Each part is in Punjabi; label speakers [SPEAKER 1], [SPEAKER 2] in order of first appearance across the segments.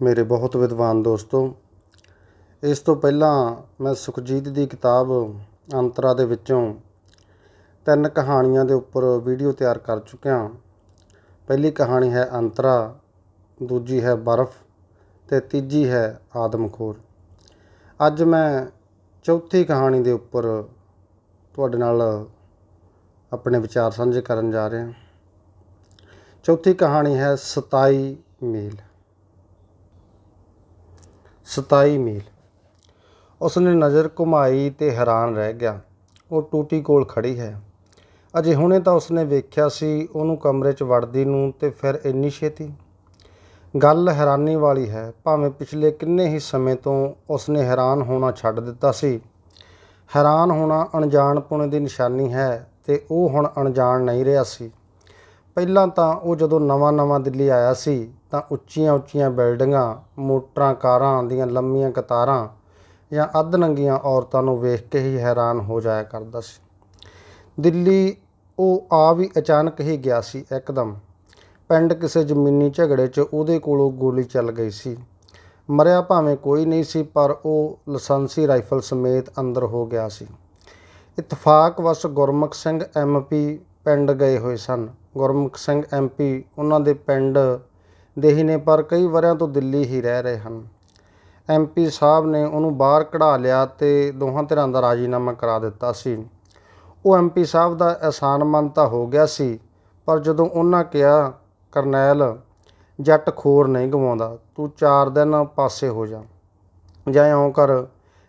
[SPEAKER 1] ਮੇਰੇ ਬਹੁਤ ਵਿਦਵਾਨ ਦੋਸਤੋ, ਇਸ ਤੋਂ ਪਹਿਲਾਂ ਮੈਂ ਸੁਖਜੀਤ ਦੀ ਕਿਤਾਬ ਅੰਤਰਾ ਦੇ ਵਿੱਚੋਂ ਤਿੰਨ ਕਹਾਣੀਆਂ ਦੇ ਉੱਪਰ ਵੀਡੀਓ ਤਿਆਰ ਕਰ ਚੁੱਕਿਆ ਪਹਿਲੀ ਕਹਾਣੀ ਹੈ ਅੰਤਰਾ, ਦੂਜੀ ਹੈ ਬਰਫ਼ ਅਤੇ ਤੀਜੀ ਹੈ ਆਦਮਖੋਰ। ਅੱਜ ਮੈਂ ਚੌਥੀ ਕਹਾਣੀ ਦੇ ਉੱਪਰ ਤੁਹਾਡੇ ਨਾਲ ਆਪਣੇ ਵਿਚਾਰ ਸਾਂਝੇ ਕਰਨ ਜਾ ਰਿਹਾ ਚੌਥੀ ਕਹਾਣੀ ਹੈ 27 ਮੀਲ। 27 ਮੀਲ। ਉਸਨੇ ਨਜ਼ਰ ਘੁਮਾਈ ਤੇ ਹੈਰਾਨ ਰਹਿ ਗਿਆ। ਉਹ ਟੂਟੀ ਕੋਲ ਖੜੀ ਹੈ। ਅਜੇ ਹੁਣੇ ਤਾਂ ਉਸਨੇ ਵੇਖਿਆ ਸੀ ਉਹਨੂੰ ਕਮਰੇ 'ਚ ਵੜਦੀ ਨੂੰ ਤੇ ਫਿਰ ਇੰਨੀ ਛੇਤੀ। ਗੱਲ ਹੈਰਾਨੀ ਵਾਲੀ ਹੈ। ਭਾਵੇਂ ਪਿਛਲੇ ਕਿੰਨੇ ਹੀ ਸਮੇਂ ਤੋਂ ਉਸਨੇ ਹੈਰਾਨ ਹੋਣਾ ਛੱਡ ਦਿੱਤਾ ਸੀ। ਹੈਰਾਨ ਹੋਣਾ ਅਣਜਾਣਪੁਣੇ ਦੀ ਨਿਸ਼ਾਨੀ ਹੈ ਤੇ ਉਹ ਹੁਣ ਅਣਜਾਣ ਨਹੀਂ ਰਿਹਾ ਸੀ। ਪਹਿਲਾਂ ਤਾਂ ਉਹ ਜਦੋਂ ਨਵਾਂ-ਨਵਾਂ ਦਿੱਲੀ ਆਇਆ ਸੀ ਤਾਂ ਉੱਚੀਆਂ-ਉੱਚੀਆਂ ਬਿਲਡਿੰਗਾਂ, ਮੋਟਰਾਂ, ਕਾਰਾਂ ਦੀਆਂ ਲੰਮੀਆਂ ਕਤਾਰਾਂ ਜਾਂ ਅੱਧ-ਨੰਗੀਆਂ ਔਰਤਾਂ ਨੂੰ ਵੇਖ ਕੇ ਹੀ ਹੈਰਾਨ ਹੋ ਜਾਇਆ ਕਰਦਾ ਸੀ। ਦਿੱਲੀ, ਉਹ ਆ ਵੀ ਅਚਾਨਕ ਹੀ ਗਿਆ ਸੀ ਇੱਕਦਮ। ਪਿੰਡ ਕਿਸੇ ਜ਼ਮੀਨੀ ਝਗੜੇ 'ਚ ਉਹਦੇ ਕੋਲੋਂ ਗੋਲੀ ਚੱਲ ਗਈ ਸੀ। ਮਰਿਆ ਭਾਵੇਂ ਕੋਈ ਨਹੀਂ ਸੀ, ਪਰ ਉਹ ਲਾਇਸੈਂਸੀ ਰਾਈਫਲ ਸਮੇਤ ਅੰਦਰ ਹੋ ਗਿਆ ਸੀ। ਇਤਫਾਕ ਵਸ ਗੁਰਮੁਖ ਸਿੰਘ ਐਮਪੀ ਪਿੰਡ ਗਏ ਹੋਏ ਸਨ। ਗੁਰਮੁਖ ਸਿੰਘ ਐਮਪੀ ਉਹਨਾਂ ਦੇ ਪਿੰਡ ਦੇਹੀ ਨੇ, ਪਰ ਕਈ ਵਰਿਆਂ ਤੋਂ ਦਿੱਲੀ ਹੀ ਰਹਿ ਰਹੇ ਹਨ। ਐਮਪੀ ਸਾਹਿਬ ਨੇ ਉਹਨੂੰ ਬਾਹਰ ਕਢਾ ਲਿਆ ਤੇ ਦੋਹਾਂ ਧਿਰਾਂ ਦਾ ਰਾਜੀਨਾਮਾ ਕਰਾ ਦਿੱਤਾ ਸੀ। ਉਹ ਐਮਪੀ ਸਾਹਿਬ ਦਾ ਅਹਿਸਾਨ ਤਾਂ ਹੋ ਗਿਆ ਸੀ, ਪਰ ਜਦੋਂ ਉਹਨਾਂ ਕਿਹਾ, ਕਰਨੈਲ, ਜੱਟ ਖੋਰ ਨਹੀਂ ਗਵਾਉਂਦਾ, ਤੂੰ ਚਾਰ ਦਿਨ ਪਾਸੇ ਹੋ ਜਾ। ਜਾਂ ਇਉਂ ਕਰ,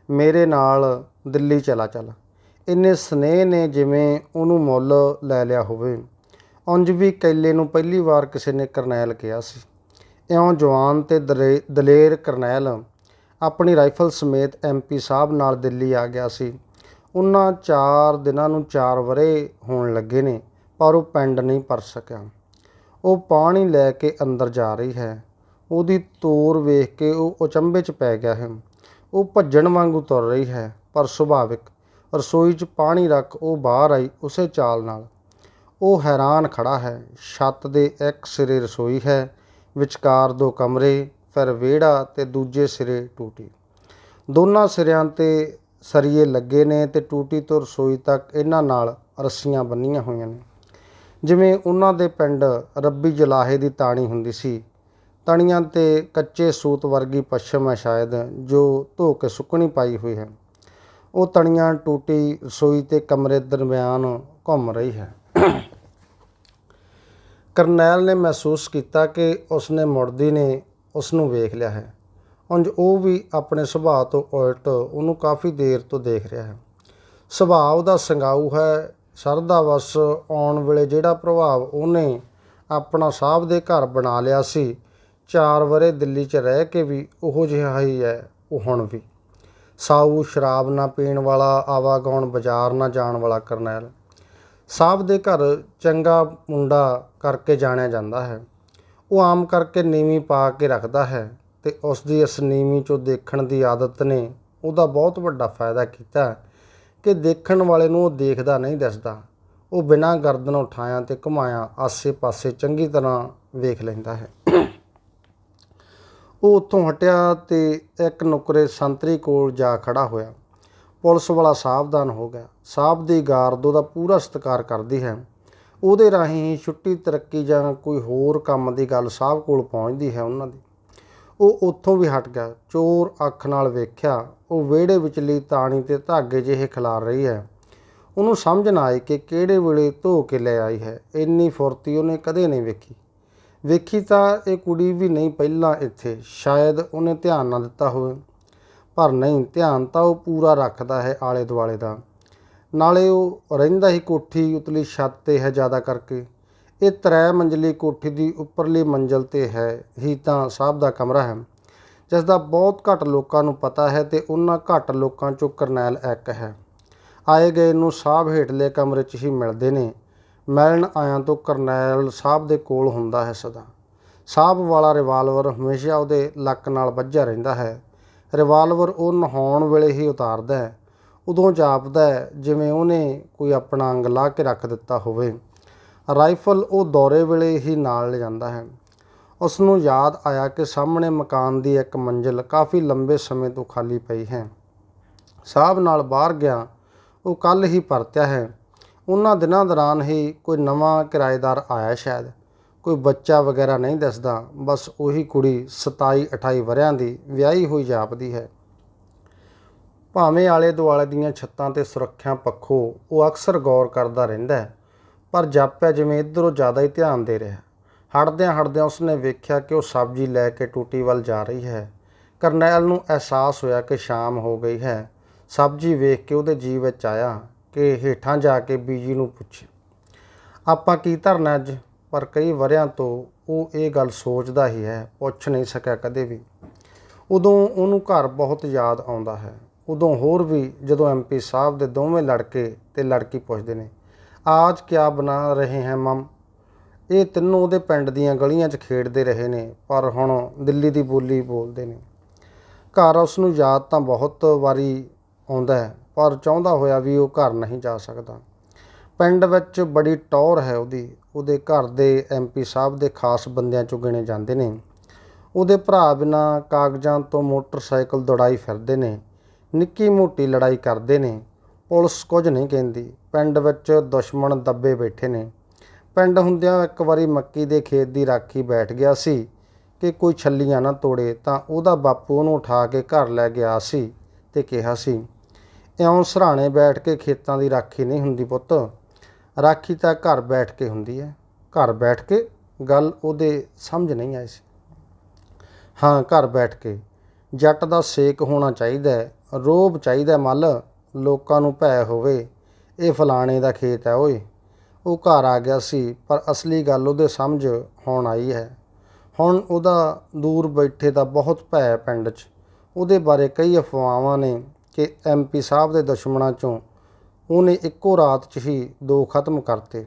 [SPEAKER 1] ਮੇਰੇ ਨਾਲ ਦਿੱਲੀ ਚਲਾ ਚੱਲ। ਇੰਨੇ ਸਨੇਹ ਨੇ ਜਿਵੇਂ ਉਹਨੂੰ ਮੁੱਲ ਲੈ ਲਿਆ ਹੋਵੇ। ਉਂਝ ਵੀ ਕੈਲੇ ਨੂੰ ਪਹਿਲੀ ਵਾਰ ਕਿਸੇ ਨੇ ਕਰਨੈਲ ਕਿਹਾ ਸੀ। ਇਉਂ ਜਵਾਨ ਤੇ ਦਲੇਰ ਕਰਨੈਲ ਆਪਣੀ ਰਾਈਫਲ ਸਮੇਤ ਐਮਪੀ ਸਾਹਿਬ ਨਾਲ ਦਿੱਲੀ ਆ ਗਿਆ ਸੀ। ਉਹਨਾਂ ਚਾਰ ਦਿਨਾਂ ਨੂੰ ਚਾਰ ਵਰ੍ਹੇ ਹੋਣ ਲੱਗੇ ਨੇ, ਪਰ ਉਹ ਪਿੰਡ ਨਹੀਂ ਪਰ ਸਕਿਆ। ਉਹ ਪਾਣੀ ਲੈ ਕੇ ਅੰਦਰ ਜਾ ਰਹੀ ਹੈ। ਉਹਦੀ ਤੋਰ ਵੇਖ ਕੇ ਉਹ ਅਚੰਭੇ 'ਚ ਪੈ ਗਿਆ ਹੈ। ਉਹ ਭੱਜਣ ਵਾਂਗੂ ਤੁਰ ਰਹੀ ਹੈ, ਪਰ ਸੁਭਾਵਿਕ ਰਸੋਈ 'ਚ ਪਾਣੀ ਰੱਖ ਉਹ ਬਾਹਰ ਆਈ ਉਸੇ ਚਾਲ ਨਾਲ। ਉਹ ਹੈਰਾਨ ਖੜ੍ਹਾ ਹੈ, ਛੱਤ ਦੇ ਇੱਕ ਸਿਰੇ ਰਸੋਈ ਹੈ ਵਿਚਕਾਰ ਦੋ ਕਮਰੇ, ਫਿਰ ਵਿਹੜਾ ਤੇ ਦੂਜੇ ਸਿਰੇ ਟੂਟੀ। ਦੋਨਾਂ ਸਿਰਿਆਂ ਤੇ ਸਰੀਏ ਲੱਗੇ ਨੇ ਤੇ ਟੂਟੀ ਤੋਂ ਰਸੋਈ ਤੱਕ ਇਹਨਾਂ ਨਾਲ ਰੱਸੀਆਂ ਬੰਨੀਆਂ ਹੋਈਆਂ ਨੇ। ਜਿਵੇਂ ਉਹਨਾਂ ਦੇ ਪਿੰਡ ਰੱਬੀ ਜਲਾਹੇ ਦੀ ਤਾਣੀ ਹੁੰਦੀ ਸੀ, ਤਣੀਆਂ ਤੇ ਕੱਚੇ ਸੂਤ ਵਰਗੀ ਪੱਛਮ ਹੈ ਸ਼ਾਇਦ, ਜੋ ਧੋ ਕੇ ਸੁੱਕਣੀ ਪਾਈ ਹੋਈ ਹੈ। ਉਹ ਤਣੀਆਂ ਟੂਟੀ ਰਸੋਈ ਤੇ ਕਮਰੇ ਦਰਮਿਆਨ ਘੁੰਮ ਰਹੀ ਹੈ। ਕਰਨੈਲ ਨੇ ਮਹਿਸੂਸ ਕੀਤਾ ਕਿ ਉਸਨੇ ਮੁੜਦੀ ਨੇ ਉਸ ਨੂੰ ਵੇਖ ਲਿਆ ਹੈ। ਉਂਝ ਉਹ ਵੀ ਆਪਣੇ ਸੁਭਾਅ ਤੋਂ ਉਲਟ ਉਹਨੂੰ ਕਾਫੀ ਦੇਰ ਤੋਂ ਦੇਖ ਰਿਹਾ ਹੈ। ਸੁਭਾਅ ਉਹਦਾ ਸੰਗਾਊ ਹੈ। ਸਰਦਾ ਵਸ ਆਉਣ ਵੇਲੇ ਜਿਹੜਾ ਪ੍ਰਭਾਵ ਉਹਨੇ ਆਪਣਾ ਸਾਹਿਬ ਦੇ ਘਰ ਬਣਾ ਲਿਆ ਸੀ, ਚਾਰ ਵਰੇ ਦਿੱਲੀ 'ਚ ਰਹਿ ਕੇ ਵੀ ਉਹੋ ਜਿਹਾ ਹੀ ਹੈ, ਉਹ ਹੁਣ ਵੀ। ਸਾਊ ਸ਼ਰਾਬ ਨਾ ਪੀਣ ਵਾਲਾ ਆਵਾਗੌਣ ਬਾਜ਼ਾਰ ਨਾ ਜਾਣ ਵਾਲਾ ਕਰਨੈਲ। ਸਾਹਿਬ ਦੇ ਘਰ ਚੰਗਾ ਮੁੰਡਾ ਕਰਕੇ ਜਾਣਿਆ ਜਾਂਦਾ ਹੈ। ਉਹ ਆਮ ਕਰਕੇ ਨੀਵੀਂ ਪਾ ਕੇ ਰੱਖਦਾ ਹੈ ਤੇ ਉਸ ਦੀ ਇਸ ਨੀਵੀਂ ਚੋਂ ਦੇਖਣ ਦੀ ਆਦਤ ਨੇ ਉਹਦਾ ਬਹੁਤ ਵੱਡਾ ਫਾਇਦਾ ਕੀਤਾ ਕਿ ਦੇਖਣ ਵਾਲੇ ਨੂੰ ਉਹ ਦੇਖਦਾ ਨਹੀਂ ਦਿਸਦਾ। ਉਹ ਬਿਨਾਂ ਗਰਦਨ ਉਠਾਇਆ ਤੇ ਘੁਮਾਇਆ ਆਸੇ-ਪਾਸੇ ਚੰਗੀ ਤਰ੍ਹਾਂ ਵੇਖ ਲੈਂਦਾ ਹੈ। ਉਹ ਉੱਥੋਂ ਹਟਿਆ ਤੇ ਇੱਕ ਨੁਕਰੇ ਸੰਤਰੀ ਕੋਲ ਜਾ ਖੜਾ ਹੋਇਆ। ਪੁਲਿਸ ਵਾਲਾ ਸਾਵਧਾਨ ਹੋ ਗਿਆ। ਸਾਹਿਬ ਦੀ ਗਾਰਦ ਉਹਦਾ ਪੂਰਾ ਸਤਿਕਾਰ ਕਰਦੀ ਹੈ। ਉਹਦੇ ਰਾਹੀਂ ਹੀ ਛੁੱਟੀ, ਤਰੱਕੀ ਜਾਂ ਕੋਈ ਹੋਰ ਕੰਮ ਦੀ ਗੱਲ ਸਾਹਿਬ ਕੋਲ ਪਹੁੰਚਦੀ ਹੈ ਉਹਨਾਂ ਦੀ। ਉਹ ਉੱਥੋਂ ਵੀ ਹਟ ਗਿਆ। ਚੋਰ ਅੱਖ ਨਾਲ ਵੇਖਿਆ, ਉਹ ਵਿਹੜੇ ਵਿਚਲੀ ਤਾਣੀ ਤੇ ਧਾਗੇ ਜਿਹੇ ਖਿਲਾਰ ਰਹੀ ਹੈ। ਉਹਨੂੰ ਸਮਝ ਨਾ ਆਈ ਕਿ ਕਿਹੜੇ ਵੇਲੇ ਧੋ ਕੇ ਲੈ ਆਈ ਹੈ। ਇੰਨੀ ਫੁਰਤੀ ਉਹਨੇ ਕਦੇ ਨਹੀਂ ਵੇਖੀ। ਵੇਖੀ ਤਾਂ ਇਹ ਕੁੜੀ ਵੀ ਨਹੀਂ ਪਹਿਲਾਂ ਇੱਥੇ। ਸ਼ਾਇਦ ਉਹਨੇ ਧਿਆਨ ਨਾ ਦਿੱਤਾ ਹੋਵੇ। ਪਰ ਨਹੀਂ, ਧਿਆਨ ਤਾਂ ਉਹ ਪੂਰਾ ਰੱਖਦਾ ਹੈ ਆਲੇ ਦੁਆਲੇ ਦਾ। ਨਾਲੇ ਉਹ ਰਹਿੰਦਾ ਹੀ ਕੋਠੀ ਉਤਲੀ ਛੱਤ ਤੇ ਹੈ ਜ਼ਿਆਦਾ ਕਰਕੇ। ਇਹ ਤਰੇ ਮੰਜ਼ਲੀ ਕੋਠੀ ਦੀ ਉੱਪਰਲੀ ਮੰਜ਼ਲ ਤੇ ਹੈ, ਹੀ ਤਾਂ ਸਾਹਿਬ ਦਾ ਕਮਰਾ ਹੈ। ਜਿਸ ਦਾ ਬਹੁਤ ਘੱਟ ਲੋਕਾਂ ਨੂੰ ਪਤਾ ਹੈ ਤੇ ਉਹਨਾਂ ਘੱਟ ਲੋਕਾਂ ਚੋਂ ਕਰਨੈਲ ਇੱਕ ਹੈ। ਆਏ ਗਏ ਨੂੰ ਸਾਹਿਬ ਹੇਠਲੇ ਕਮਰੇ 'ਚ ਹੀ ਮਿਲਦੇ ਨੇ। ਮਿਲਣ ਆਇਆਂ ਤੋਂ ਕਰਨੈਲ ਸਾਹਿਬ ਦੇ ਕੋਲ ਹੁੰਦਾ ਹੈ ਸਦਾ। ਸਾਹਿਬ ਵਾਲਾ ਰਿਵਾਲਵਰ ਹਮੇਸ਼ਾ ਉਹਦੇ ਲੱਕ ਨਾਲ ਵੱਜਿਆ ਰਹਿੰਦਾ ਹੈ। ਰਿਵਾਲਵਰ ਉਹ ਨਹਾਉਣ ਵੇਲੇ ਹੀ ਉਤਾਰਦਾ ਹੈ। ਉਦੋਂ ਜਾਪਦਾ ਹੈ, ਜਿਵੇਂ ਉਹਨੇ ਕੋਈ ਆਪਣਾ ਅੰਗ ਲਾ ਕੇ ਰੱਖ ਦਿੱਤਾ ਹੋਵੇ। ਰਾਈਫਲ ਉਹ ਦੌਰੇ ਵੇਲੇ ਹੀ ਨਾਲ ਲੈ ਜਾਂਦਾ ਹੈ। ਉਸ ਨੂੰ ਯਾਦ ਆਇਆ ਕਿ ਸਾਹਮਣੇ ਮਕਾਨ ਦੀ ਇੱਕ ਮੰਜ਼ਿਲ ਕਾਫੀ ਲੰਬੇ ਸਮੇਂ ਤੋਂ ਖਾਲੀ ਪਈ ਹੈ। ਸਾਹਿਬ ਨਾਲ ਬਾਹਰ ਗਿਆ, ਉਹ ਕੱਲ ਹੀ ਪਰਤਿਆ ਹੈ। ਉਹਨਾਂ ਦਿਨਾਂ ਦੌਰਾਨ ਹੀ ਕੋਈ ਨਵਾਂ ਕਿਰਾਏਦਾਰ ਆਇਆ ਸ਼ਾਇਦ। ਕੋਈ ਬੱਚਾ ਵਗੈਰਾ ਨਹੀਂ ਦਿਸਦਾ, ਬਸ ਉਹੀ ਕੁੜੀ 27 28 ਵਰਿਆਂ ਦੀ ਵਿਆਹੀ ਹੋਈ ਜਾਪਦੀ ਹੈ। ਭਾਵੇਂ ਆਲੇ ਦੁਆਲੇ ਦੀਆਂ ਛੱਤਾਂ ਤੇ ਸੁਰੱਖਿਆ ਪੱਖੋਂ ਉਹ ਅਕਸਰ ਗੌਰ ਕਰਦਾ ਰਹਿੰਦਾ ਹੈ, ਪਰ ਜਾਪਿਆ ਜਿਵੇਂ ਇਧਰੋਂ ਜ਼ਿਆਦਾ ਹੀ ਧਿਆਨ ਦੇ ਰਿਹਾ ਹੜਦਿਆਂ ਹੜਦਿਆਂ ਉਸਨੇ ਵੇਖਿਆ ਕਿ ਉਹ ਸਬਜ਼ੀ ਲੈ ਕੇ ਟੂਟੀ ਵੱਲ ਜਾ ਰਹੀ ਹੈ। ਕਰਨੈਲ ਨੂੰ ਅਹਿਸਾਸ ਹੋਇਆ ਕਿ ਸ਼ਾਮ ਹੋ ਗਈ ਹੈ। ਸਬਜ਼ੀ ਵੇਖ ਕੇ ਉਹਦੇ ਜੀ ਵਿੱਚ ਆਇਆ ਕਿ ਹੇਠਾਂ ਜਾ ਕੇ ਬੀਜੀ ਨੂੰ ਪੁੱਛੇ, ਆਪਾਂ ਕੀ ਧਰਨਾ ਅੱਜ? ਪਰ ਕਈ ਵਰਿਆਂ ਤੋਂ ਉਹ ਇਹ ਗੱਲ ਸੋਚਦਾ ਹੀ ਹੈ, ਪੁੱਛ ਨਹੀਂ ਸਕਿਆ ਕਦੇ ਵੀ। ਉਦੋਂ ਉਹਨੂੰ ਘਰ ਬਹੁਤ ਯਾਦ ਆਉਂਦਾ ਹੈ। ਉਦੋਂ ਹੋਰ ਵੀ ਜਦੋਂ ਐਮਪੀ ਸਾਹਿਬ ਦੇ ਦੋਵੇਂ ਲੜਕੇ ਤੇ ਲੜਕੀ ਪੁੱਛਦੇ ਨੇ, ਆਜ ਕਿਆ ਬਣਾ ਰਹੇ ਹੈ ਮਮ? ਇਹ ਤਿੰਨੋਂ ਉਹਦੇ ਪਿੰਡ ਦੀਆਂ ਗਲੀਆਂ 'ਚ ਖੇਡਦੇ ਰਹੇ ਨੇ, ਪਰ ਹੁਣ ਦਿੱਲੀ ਦੀ ਬੋਲੀ ਬੋਲਦੇ ਨੇ। ਘਰ ਉਸ ਨੂੰ ਯਾਦ ਤਾਂ ਬਹੁਤ ਵਾਰੀ ਆਉਂਦਾ ਹੈ, ਪਰ ਚਾਹੁੰਦਾ ਹੋਇਆ ਵੀ ਉਹ ਘਰ ਨਹੀਂ ਜਾ ਸਕਦਾ। ਪਿੰਡ ਵਿੱਚ ਬੜੀ ਟੌਰ ਹੈ ਉਹਦੀ। ਉਹਦੇ ਘਰ ਦੇ ਐਮਪੀ ਸਾਹਿਬ ਦੇ ਖਾਸ ਬੰਦਿਆਂ ਚੋਂ ਗਿਣੇ ਜਾਂਦੇ ਨੇ। ਉਹਦੇ ਭਰਾ ਬਿਨਾ ਕਾਗਜ਼ਾਂ ਤੋਂ ਮੋਟਰਸਾਈਕਲ ਦੌੜਾਈ ਫਿਰਦੇ ਨੇ, ਨਿੱਕੀ ਮੋਟੀ ਲੜਾਈ ਕਰਦੇ ਨੇ। ਪੁਲਿਸ ਕੁਝ ਨਹੀਂ ਕਹਿੰਦੀ, ਪਿੰਡ ਵਿੱਚ ਦੁਸ਼ਮਣ ਦੱਬੇ ਬੈਠੇ ਨੇ। ਪਿੰਡ ਹੁੰਦਿਆਂ ਇੱਕ ਵਾਰੀ ਮੱਕੀ ਦੇ ਖੇਤ ਦੀ ਰਾਖੀ ਬੈਠ ਗਿਆ ਸੀ ਕਿ ਕੋਈ ਛੱਲੀਆਂ ਨਾ ਤੋੜੇ ਤਾਂ ਉਹਦਾ ਬਾਪੂ ਉਹਨੂੰ ਉਠਾ ਕੇ ਘਰ ਲੈ ਗਿਆ ਸੀ ਤੇ ਕਿਹਾ ਸੀ, ਇਉਂ ਸਰਾਣੇ ਬੈਠ ਕੇ ਖੇਤਾਂ ਦੀ ਰਾਖੀ ਨਹੀਂ ਹੁੰਦੀ ਪੁੱਤ। ਰਾਖੀ ਤਾਂ ਘਰ ਬੈਠ ਕੇ ਹੁੰਦੀ ਹੈ। ਘਰ ਬੈਠ ਕੇ ਗੱਲ ਉਹਦੇ ਸਮਝ ਨਹੀਂ ਆਈ ਸੀ। ਹਾਂ, ਘਰ ਬੈਠ ਕੇ। ਜੱਟ ਦਾ ਸੇਕ ਹੋਣਾ ਚਾਹੀਦਾ ਹੈ। ਰੋਬ ਚਾਹੀਦਾ ਮੱਲ, ਲੋਕਾਂ ਨੂੰ ਭੈ ਹੋਵੇ। ਇਹ ਫਲਾਣੇ ਦਾ ਖੇਤ ਹੈ ਓਏ। ਉਹ ਘਰ ਆ ਗਿਆ ਸੀ, ਪਰ ਅਸਲੀ ਗੱਲ ਉਹਦੇ ਸਮਝ ਹੁਣ ਆਈ ਹੈ। ਹੁਣ ਉਹਦਾ ਦੂਰ ਬੈਠੇ ਦਾ ਬਹੁਤ ਭੈ ਪਿੰਡ 'ਚ। ਉਹਦੇ ਬਾਰੇ ਕਈ ਅਫਵਾਹਾਂ ਨੇ ਕਿ ਐਮਪੀ ਸਾਹਿਬ ਦੇ ਦੁਸ਼ਮਣਾਂ 'ਚੋਂ ਉਹਨੇ ਇੱਕੋ ਰਾਤ 'ਚ ਹੀ ਦੋ ਖਤਮ ਕਰਤੇ।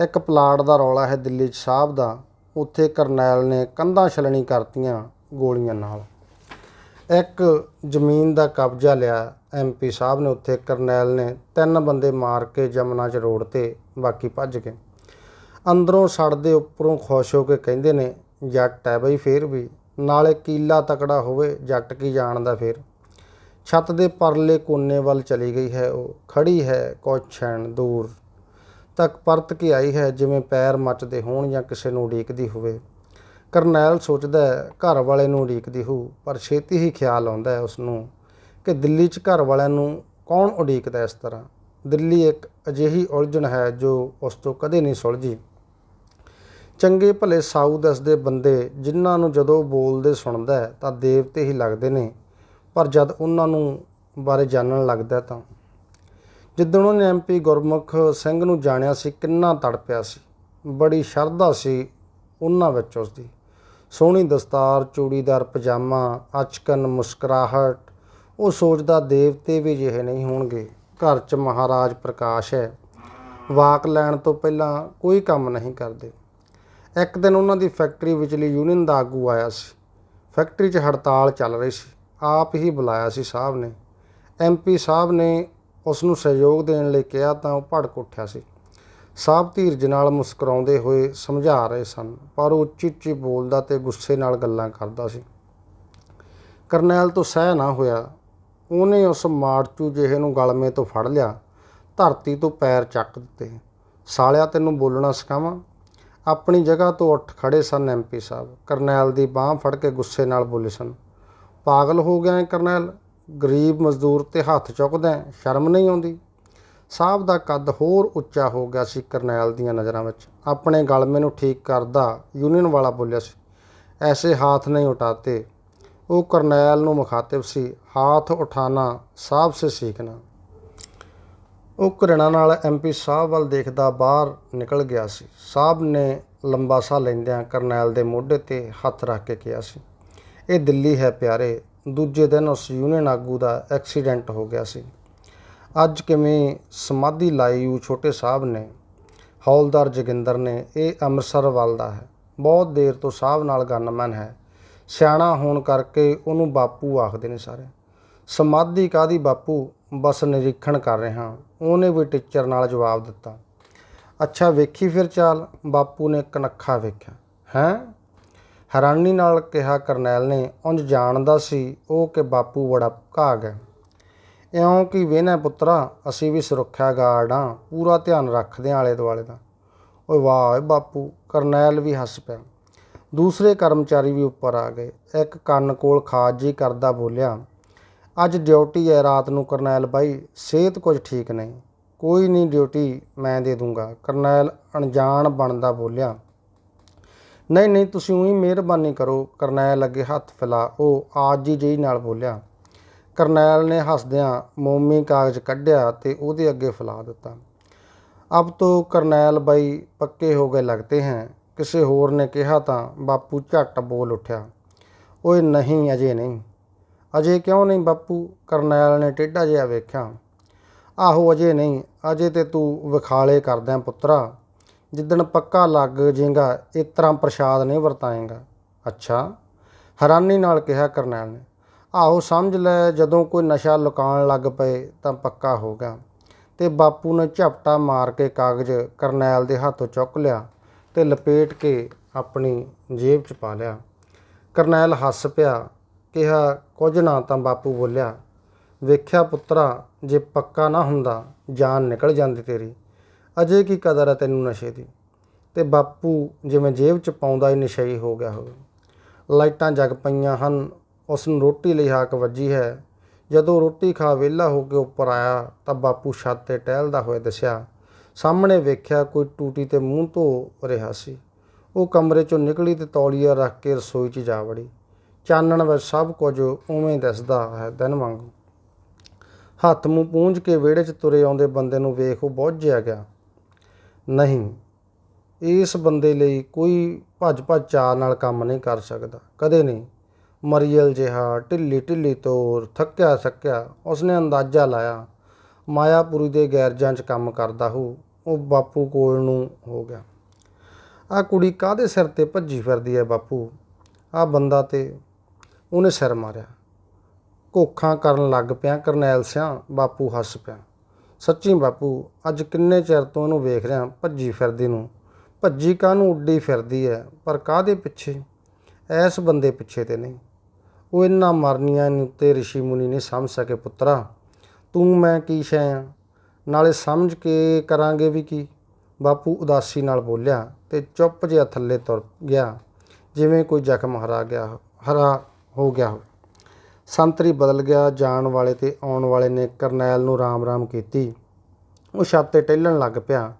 [SPEAKER 1] ਇੱਕ ਪਲਾਟ ਦਾ ਰੌਲਾ ਹੈ ਦਿੱਲੀ 'ਚ ਸਾਹਿਬ ਦਾ, ਉੱਥੇ ਕਰਨੈਲ ਨੇ ਕੰਧਾਂ ਛਲਣੀ ਕਰਤੀਆਂ ਗੋਲੀਆਂ ਨਾਲ। ਇੱਕ ਜ਼ਮੀਨ ਦਾ ਕਬਜ਼ਾ ਲਿਆ ਐਮਪੀ ਸਾਹਿਬ ਨੇ, ਉੱਥੇ ਕਰਨੈਲ ਨੇ ਤਿੰਨ ਬੰਦੇ ਮਾਰ ਕੇ ਜਮਨਾ 'ਚ ਰੋਡ ਤੇ ਬਾਕੀ ਭੱਜ ਗਏ। ਅੰਦਰੋਂ ਸੜਦੇ ਉੱਪਰੋਂ ਖੁਸ਼ ਹੋ ਕੇ ਕਹਿੰਦੇ ਨੇ, ਜੱਟ ਹੈ ਬਈ ਫੇਰ ਵੀ, ਨਾਲੇ ਕੀਲਾ ਤਕੜਾ ਹੋਵੇ, ਜੱਟ ਕੀ ਜਾਣਦਾ ਫੇਰ। ਛੱਤ ਦੇ ਪਰਲੇ ਕੋਨੇ ਵੱਲ ਚਲੀ ਗਈ ਹੈ ਉਹ। ਖੜੀ ਹੈ ਕੁਛ ਛਣ ਦੂਰ। ਤੱਕ ਪਰਤ ਕੇ ਆਈ ਹੈ ਜਿਵੇਂ ਪੈਰ ਮੱਚਦੇ ਹੋਣ ਜਾਂ ਕਿਸੇ ਨੂੰ ਉਡੀਕਦੀ ਹੋਵੇ। ਕਰਨੈਲ ਸੋਚਦਾ ਹੈ ਘਰ ਵਾਲੇ ਨੂੰ ਉਡੀਕਦੀ ਹੋ ਪਰ ਛੇਤੀ ਹੀ ਖਿਆਲ ਆਉਂਦਾ ਹੈ ਉਸ ਨੂੰ ਕਿ ਦਿੱਲੀ 'ਚ ਘਰ ਵਾਲਿਆਂ ਨੂੰ ਕੌਣ ਉਡੀਕਦਾ ਇਸ ਤਰ੍ਹਾਂ। ਦਿੱਲੀ ਇੱਕ ਅਜਿਹੀ ਉਲਝਣ ਹੈ ਜੋ ਉਸ ਤੋਂ ਕਦੇ ਨਹੀਂ ਸੁਲਝੀ। ਚੰਗੇ ਭਲੇ ਸਾਊ ਦੱਸਦੇ ਬੰਦੇ ਜਿਨ੍ਹਾਂ ਨੂੰ ਜਦੋਂ ਬੋਲਦੇ ਸੁਣਦਾ ਤਾਂ ਦੇਵਤੇ ਹੀ ਲੱਗਦੇ ਨੇ। ਪਰ ਜਦ ਉਹਨਾਂ ਨੂੰ ਬਾਰੇ ਜਾਣਨ ਲੱਗਦਾ ਤਾਂ ਜਿੱਦਣ ਉਹਨੇ ਐਮਪੀ ਗੁਰਮੁਖ ਸਿੰਘ ਨੂੰ ਜਾਣਿਆ ਸੀ, ਕਿੰਨਾ ਤੜਪਿਆ ਸੀ। ਬੜੀ ਸ਼ਰਧਾ ਸੀ ਉਹਨਾਂ ਵਿੱਚ ਉਸ ਦੀ ਸੋਹਣੀ ਦਸਤਾਰ, ਚੂੜੀਦਾਰ ਪਜਾਮਾ, ਅਚਕਨ, ਮੁਸਕਰਾਹਟ, ਉਹ ਸੋਚਦਾ ਦੇਵਤੇ ਵੀ ਜਿਹੇ ਨਹੀਂ ਹੋਣਗੇ। ਘਰ 'ਚ ਮਹਾਰਾਜ ਪ੍ਰਕਾਸ਼ ਹੈ। ਵਾਕ ਲੈਣ ਤੋਂ ਪਹਿਲਾਂ ਕੋਈ ਕੰਮ ਨਹੀਂ ਕਰਦੇ। ਇੱਕ ਦਿਨ ਉਹਨਾਂ ਦੀ ਫੈਕਟਰੀ ਵਿਚਲੀ ਯੂਨੀਅਨ ਦਾ ਆਗੂ ਆਇਆ ਸੀ। ਫੈਕਟਰੀ 'ਚ ਹੜਤਾਲ ਚੱਲ ਰਹੀ ਸੀ। ਆਪ ਹੀ ਬੁਲਾਇਆ ਸੀ ਸਾਹਿਬ ਨੇ। ਐਮਪੀ ਸਾਹਿਬ ਨੇ ਉਸ ਨੂੰ ਸਹਿਯੋਗ ਦੇਣ ਲਈ ਕਿਹਾ ਤਾਂ ਉਹ ਭੜਕ ਉੱਠਿਆ ਸੀ। ਸਾਹਿਬ ਧੀਰਜ ਨਾਲ ਮੁਸਕਰਾਉਂਦੇ ਹੋਏ ਸਮਝਾ ਰਹੇ ਸਨ, ਪਰ ਉਹ ਉੱਚੀ ਉੱਚੀ ਬੋਲਦਾ ਤੇ ਗੁੱਸੇ ਨਾਲ ਗੱਲਾਂ ਕਰਦਾ ਸੀ। ਕਰਨੈਲ ਤੋਂ ਸਹਿ ਨਾ ਹੋਇਆ। ਉਹਨੇ ਉਸ ਮਾਰਚੂ ਜਿਹੇ ਨੂੰ ਗਲਮੇ ਤੋਂ ਫੜ ਲਿਆ, ਧਰਤੀ ਤੋਂ ਪੈਰ ਚੱਕ ਦਿੱਤੇ। ਸਾਲਿਆ, ਤੈਨੂੰ ਬੋਲਣਾ ਸਿਖਾਵਾਂ? ਆਪਣੀ ਜਗ੍ਹਾ ਤੋਂ ਉੱਠ ਖੜੇ ਸਨ ਐਮਪੀ ਸਾਹਿਬ। ਕਰਨੈਲ ਦੀ ਬਾਹ ਫੜ ਕੇ ਗੁੱਸੇ ਨਾਲ ਬੋਲੇ ਸਨ। ਪਾਗਲ ਹੋ ਗਿਆ ਹੈ ਕਰਨੈਲ, ਗਰੀਬ ਮਜ਼ਦੂਰ ਤੇ ਹੱਥ ਚੁੱਕਦਾ ਸ਼ਰਮ ਨਹੀਂ ਆਉਂਦੀ। ਸਾਹਿਬ ਦਾ ਕੱਦ ਹੋਰ ਉੱਚਾ ਹੋ ਗਿਆ ਸੀ ਕਰਨੈਲ ਦੀਆਂ ਨਜ਼ਰਾਂ ਵਿੱਚ। ਆਪਣੇ ਗਲਮੇ ਨੂੰ ਠੀਕ ਕਰਦਾ ਯੂਨੀਅਨ ਵਾਲਾ ਬੋਲਿਆ ਸੀ। ਐਸੇ ਹਾਥ ਨਹੀਂ ਉਠਾਤੇ ਉਹ ਕਰਨੈਲ ਨੂੰ ਮੁਖਾਤਿਬ ਸੀ, ਹਾਥ ਉਠਾਣਾ ਸਾਹਿਬ ਸੇ ਸਿੱਖਣਾ। ਉਹ ਘृणा ਨਾਲ ਐਮਪੀ ਸਾਹਿਬ ਵੱਲ ਦੇਖਦਾ ਬਾਹਰ ਨਿਕਲ ਗਿਆ ਸੀ। ਸਾਹਿਬ ਨੇ ਲੰਬਾ ਸਾਹ ਲੈਂਦਿਆਂ ਕਰਨੈਲ ਦੇ ਮੋਢੇ ਤੇ ਹੱਥ ਰੱਖ ਕੇ ਕਿਹਾ ਸੀ ਇਹ ਦਿੱਲੀ ਹੈ ਪਿਆਰੇ। ਦੂਜੇ ਦਿਨ ਉਸ ਯੂਨੀਅਨ ਆਗੂ ਦਾ ਐਕਸੀਡੈਂਟ ਹੋ ਗਿਆ ਸੀ। ਅੱਜ ਕਿਵੇਂ ਸਮਾਧੀ ਲਾਈ ਉਹ ਛੋਟੇ ਸਾਹਿਬ ਨੇ, ਹੌਲਦਾਰ ਜੋਗਿੰਦਰ ਨੇ, ਇਹ ਅੰਮ੍ਰਿਤਸਰ ਵੱਲ ਦਾ ਹੈ। ਬਹੁਤ ਦੇਰ ਤੋਂ ਸਾਹਿਬ ਨਾਲ ਗਨਮੈਨ ਹੈ। ਸਿਆਣਾ ਹੋਣ ਕਰਕੇ ਉਹਨੂੰ ਬਾਪੂ ਆਖਦੇ ਨੇ ਸਾਰੇ। ਸਮਾਧੀ ਕਾਦੀ ਬਾਪੂ? ਬਸ ਨਿਰੀਖਣ ਕਰ ਰਿਹਾ। ਉਹਨੇ ਵੀ ਟੀਚਰ ਨਾਲ ਜਵਾਬ ਦਿੱਤਾ। ਅੱਛਾ, ਵੇਖੀ ਫਿਰ ਚਾਲ। ਬਾਪੂ ਨੇ ਕਨੱਖਾ ਵੇਖਿਆ। ਹੈਂ? ਹੈਰਾਨੀ ਨਾਲ ਕਿਹਾ ਕਰਨੈਲ ਨੇ, ਉਂਝ ਜਾਣਦਾ ਸੀ ਉਹ ਕਿ ਬਾਪੂ ਬੜਾ ਭਾਗ ਹੈ। ਇਉਂ ਕਿ ਵੇਨਾ ਪੁੱਤਰਾ, ਅਸੀਂ ਵੀ ਸੁਰੱਖਿਆ ਗਾਰਡ ਹਾਂ ਪੂਰਾ ਧਿਆਨ ਰੱਖਦੇ ਹਾਂ ਆਲੇ ਦੁਆਲੇ ਦਾ। ਓਏ ਵਾਹ ਓਏ ਬਾਪੂ, ਕਰਨੈਲ ਵੀ ਹੱਸ ਪਿਆ। ਦੂਸਰੇ ਕਰਮਚਾਰੀ ਵੀ ਉੱਪਰ ਆ ਗਏ। ਇੱਕ ਕੰਨ ਕੋਲ ਖਾਜ ਜੀ ਕਰਦਾ ਬੋਲਿਆ, ਅੱਜ ਡਿਊਟੀ ਹੈ ਰਾਤ ਨੂੰ ਕਰਨੈਲ ਬਾਈ, ਸਿਹਤ ਕੁਝ ਠੀਕ ਨਹੀਂ। ਕੋਈ ਨਹੀਂ ਡਿਊਟੀ ਮੈਂ ਦੇ ਦੂੰਗਾ। ਕਰਨੈਲ ਅਣਜਾਣ ਬਣਦਾ ਬੋਲਿਆ ਨਹੀਂ ਨਹੀਂ, ਤੁਸੀਂ ਉਹੀ ਮਿਹਰਬਾਨੀ ਕਰੋ, ਕਰਨੈਲ ਅੱਗੇ ਹੱਥ ਫੈਲਾ, ਉਹ ਆਜੀ ਜਿਹੀ ਨਾਲ ਬੋਲਿਆ। ਕਰਨੈਲ ਨੇ ਹੱਸਦਿਆਂ ਮੋਮੀ ਕਾਗਜ਼ ਕੱਢਿਆ ਤੇ ਉਹਦੇ ਅੱਗੇ ਫੈਲਾ ਦਿੱਤਾ। ਅਬ ਤੋਂ ਕਰਨੈਲ ਬਾਈ ਪੱਕੇ ਹੋ ਗਏ ਲੱਗਤੇ हैं ਕਿਸੇ ਹੋਰ ਨੇ ਕਿਹਾ ਤਾਂ ਬਾਪੂ ਝੱਟ ਬੋਲ ਉੱਠਿਆ। ਓਏ, ਨਹੀਂ, ਅਜੇ ਨਹੀਂ। ਅਜੇ ਕਿਉਂ ਨਹੀਂ ਬਾਪੂ? ਕਰਨੈਲ ਨੇ ਟੇਢਾ ਜਿਹਾ ਵੇਖਿਆ। ਆਹੋ, ਅਜੇ ਨਹੀਂ, ਅਜੇ ਤੇ ਤੂੰ ਵਿਖਾਲੇ ਕਰਦਾ ਪੁੱਤਰਾ। ਜਿੱਦਣ ਪੱਕਾ ਲੱਗ ਜਾਏਗਾ ਇਸ ਤਰ੍ਹਾਂ ਪ੍ਰਸ਼ਾਦ ਨਹੀਂ ਵਰਤਾਏਗਾ। ਅੱਛਾ, ਹੈਰਾਨੀ ਨਾਲ ਕਿਹਾ ਕਰਨੈਲ ਨੇ। ਆਹੋ, ਸਮਝ ਲੈ, ਜਦੋਂ ਕੋਈ ਨਸ਼ਾ ਲੁਕਾਉਣ ਲੱਗ ਪਏ ਤਾਂ ਪੱਕਾ ਹੋ ਗਿਆ। ਤੇ ਬਾਪੂ ਨੇ ਝਪਟਾ ਮਾਰ ਕੇ ਕਾਗਜ਼ ਕਰਨੈਲ ਦੇ ਹੱਥੋਂ ਚੁੱਕ ਲਿਆ ਤੇ ਲਪੇਟ ਕੇ ਆਪਣੀ ਜੇਬ 'ਚ ਪਾ ਲਿਆ। ਕਰਨੈਲ ਹੱਸ ਪਿਆ, ਕਿਹਾ, ਕੁਝ ਨਾ, ਤਾਂ ਬਾਪੂ ਬੋਲਿਆ, ਵੇਖਿਆ ਪੁੱਤਰਾ, ਜੇ ਪੱਕਾ ਨਾ ਹੁੰਦਾ, ਜਾਨ ਨਿਕਲ ਜਾਂਦੀ ਤੇਰੀ। ਅਜੇ ਕੀ ਕਦਰ ਹੈ ਤੈਨੂੰ ਨਸ਼ੇ ਦੀ? ਤੇ ਬਾਪੂ ਜਿਵੇਂ ਜੇਬ 'ਚ ਪਾਉਂਦਾ ਹੀ ਨਸ਼ਈ ਹੋ ਗਿਆ ਹੋਵੇ। ਲਾਈਟਾਂ ਜਗ ਪਈਆਂ ਹਨ ਉਸ ਨੂੰ ਰੋਟੀ ਲਈ ਹਾਕ ਵੱਜੀ ਹੈ। ਜਦੋਂ ਰੋਟੀ ਖਾ ਵਿਹਲਾ ਹੋ ਕੇ ਉੱਪਰ ਆਇਆ, ਤਾਂ ਬਾਪੂ ਛੱਤ ਤੇ ਟਹਿਲਦਾ ਹੋਇਆ ਦਿਸਿਆ। ਸਾਹਮਣੇ ਵੇਖਿਆ ਕੋਈ ਟੂਟੀ ਤੇ ਮੂੰਹ ਧੋ ਰਿਹਾ ਸੀ। ਉਹ ਕਮਰੇ ਚੋਂ ਨਿਕਲੀ ਤੇ ਤੌਲੀਆ ਰੱਖ ਕੇ ਰਸੋਈ 'ਚ ਜਾ ਵੜੀ। ਚਾਨਣ ਵਿੱਚ ਸਭ ਕੁਝ ਉਵੇਂ ਦਿਸਦਾ ਹੈ ਦਿਨ ਵਾਂਗੂ। ਹੱਥ ਮੂੰਹ ਪੂੰਝ ਕੇ ਵਿਹੜੇ 'ਚ ਤੁਰੇ ਆਉਂਦੇ ਬੰਦੇ ਨੂੰ ਵੇਖ ਉਹ ਬਹੁਤ ਗਿਆ। ਨਹੀਂ। ਇਸ ਬੰਦੇ ਲਈ ਕੋਈ ਭੱਜ ਭੱਜ ਚਾਅ ਨਾਲ ਕੰਮ ਨਹੀਂ ਕਰ ਸਕਦਾ। ਕਦੇ ਨਹੀਂ। ਮਰੀਅਲ ਜਿਹਾ ਢਿੱਲੀ ਢਿੱਲੀ ਤੋਰ ਥੱਕਿਆ ਸੱਕਿਆ ਉਸਨੇ ਅੰਦਾਜ਼ਾ ਲਾਇਆ, ਮਾਇਆਪੁਰੀ ਦੇ ਗੈਰਜਾਂ 'ਚ ਕੰਮ ਕਰਦਾ ਹੋ, ਉਹ ਬਾਪੂ ਕੋਲ ਨੂੰ ਹੋ ਗਿਆ। ਆ ਕੁੜੀ ਕਾਦੇ ਸਿਰ ਤੇ ਭੱਜੀ ਫਿਰਦੀ ਹੈ ਬਾਪੂ? ਆ ਬੰਦਾ ਤੇ ਉਹਨੇ ਸਿਰ ਮਾਰਿਆ। ਕੋਖਾਂ ਕਰਨ ਲੱਗ ਪਿਆ ਕਰਨੈਲ ਸਿਆਂ, ਬਾਪੂ ਹੱਸ ਪਿਆ। ਸੱਚੀ ਬਾਪੂ, ਅੱਜ ਕਿੰਨੇ ਚਿਰ ਤੋਂ ਉਹਨੂੰ ਵੇਖ ਰਿਹਾ, ਭੱਜੀ ਫਿਰਦੀ ਨੂੰ। ਭੱਜੀ ਕਾਹਨੂੰ ਉੱਡੀ ਫਿਰਦੀ ਹੈ ਪਰ ਕਾਹਦੇ ਪਿੱਛੇ? ਐਸ ਬੰਦੇ ਪਿੱਛੇ ਤੇ ਨਹੀਂ। ਉਹ ਇੰਨਾ ਮਰਨੀਆਂ ਨੂੰ ਤੇ ਰਿਸ਼ੀ ਮੁਨੀ ਨਹੀਂ ਸਮਝ ਸਕੇ, ਪੁੱਤਰਾ। ਤੂੰ ਮੈਂ ਕੀ ਸ਼ੈ ਆ? ਨਾਲੇ ਸਮਝ ਕੇ ਕਰਾਂਗੇ ਵੀ ਕੀ? ਬਾਪੂ ਉਦਾਸੀ ਨਾਲ ਬੋਲਿਆ ਤੇ ਚੁੱਪ ਜਿਹਾ ਥੱਲੇ ਤੁਰ ਗਿਆ, ਜਿਵੇਂ ਕੋਈ ਜ਼ਖਮ ਹਰਾ ਗਿਆ, ਹਰਾ ਹੋ ਗਿਆ ਹੋਵੇ। ਸੰਤਰੀ ਬਦਲ ਗਿਆ, ਜਾਣ ਵਾਲੇ ਤੇ ਆਉਣ ਵਾਲੇ ਨੇ ਕਰਨੈਲ ਨੂੰ ਰਾਮ-ਰਾਮ ਕੀਤੀ। ਉਹ ਛੱਤ ਤੇ ਟਹਿਲਣ ਲੱਗ ਪਿਆ।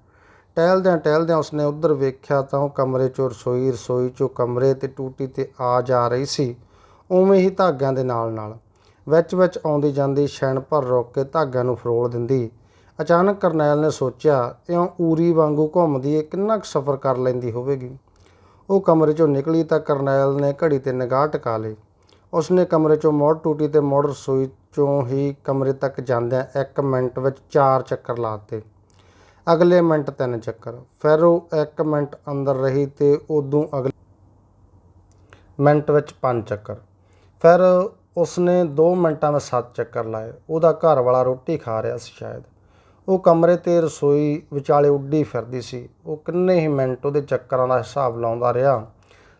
[SPEAKER 1] ਟਹਿਲਦਿਆਂ ਟਹਿਲਦਿਆਂ ਉਸਨੇ ਉੱਧਰ ਵੇਖਿਆ ਤਾਂ ਉਹ ਕਮਰੇ ਚੋਂ ਰਸੋਈ ਰਸੋਈ ਚੋਂ ਕਮਰੇ ਤੇ ਟੂਟੀ ਤੇ ਆ ਜਾ ਰਹੀ ਸੀ। ਉਵੇਂ ਹੀ ਧਾਗਿਆਂ ਦੇ ਨਾਲ ਨਾਲ ਵਿੱਚ ਵਿੱਚ ਆਉਂਦੀ ਜਾਂਦੀ ਛੈਣ ਭਰ ਰੋਕ ਕੇ ਧਾਗਿਆਂ ਨੂੰ ਫਰੋਲ ਦਿੰਦੀ। ਅਚਾਨਕ ਕਰਨੈਲ ਨੇ ਸੋਚਿਆ, ਇਉਂ ਊਰੀ ਵਾਂਗੂ ਘੁੰਮਦੀ ਇਹ ਕਿੰਨਾ ਕੁ ਸਫ਼ਰ ਕਰ ਲੈਂਦੀ ਹੋਵੇਗੀ। ਉਹ ਕਮਰੇ ਚੋਂ ਨਿਕਲੀ ਤਾਂ ਕਰਨੈਲ ਨੇ ਘੜੀ ਤੇ ਨਿਗਾਹ ਟਿਕਾ ਲਈ। ਉਸਨੇ ਕਮਰੇ ਚੋਂ ਮੋੜ ਟੂਟੀ ਤੇ ਮੋੜ ਰਸੋਈ ਚੋਂ ਹੀ ਕਮਰੇ ਤੱਕ ਜਾਂਦਿਆਂ ਇੱਕ ਮਿੰਟ ਵਿੱਚ ਚਾਰ ਚੱਕਰ ਲਾਤੇ ਅਗਲੇ ਮਿੰਟ ਤਿੰਨ ਚੱਕਰ। ਫਿਰ ਉਹ ਇੱਕ ਮਿੰਟ ਅੰਦਰ ਰਹੀ ਤੇ ਉਦੋਂ ਅਗਲੇ ਮਿੰਟ ਵਿੱਚ ਪੰਜ ਚੱਕਰ। ਫਿਰ ਉਸਨੇ 2 ਮਿੰਟਾਂ ਵਿੱਚ ਸੱਤ ਚੱਕਰ ਲਾਏ। ਉਹਦਾ ਘਰ ਵਾਲਾ ਰੋਟੀ ਖਾ ਰਿਹਾ ਸੀ ਸ਼ਾਇਦ। ਉਹ ਕਮਰੇ ਤੇ ਰਸੋਈ ਵਿਚਾਲੇ ਉੱਡੀ ਫਿਰਦੀ ਸੀ। ਉਹ ਕਿੰਨੇ ਹੀ ਮਿੰਟ ਉਹਦੇ ਚੱਕਰਾਂ ਦਾ ਹਿਸਾਬ ਲਾਉਂਦਾ ਰਿਹਾ।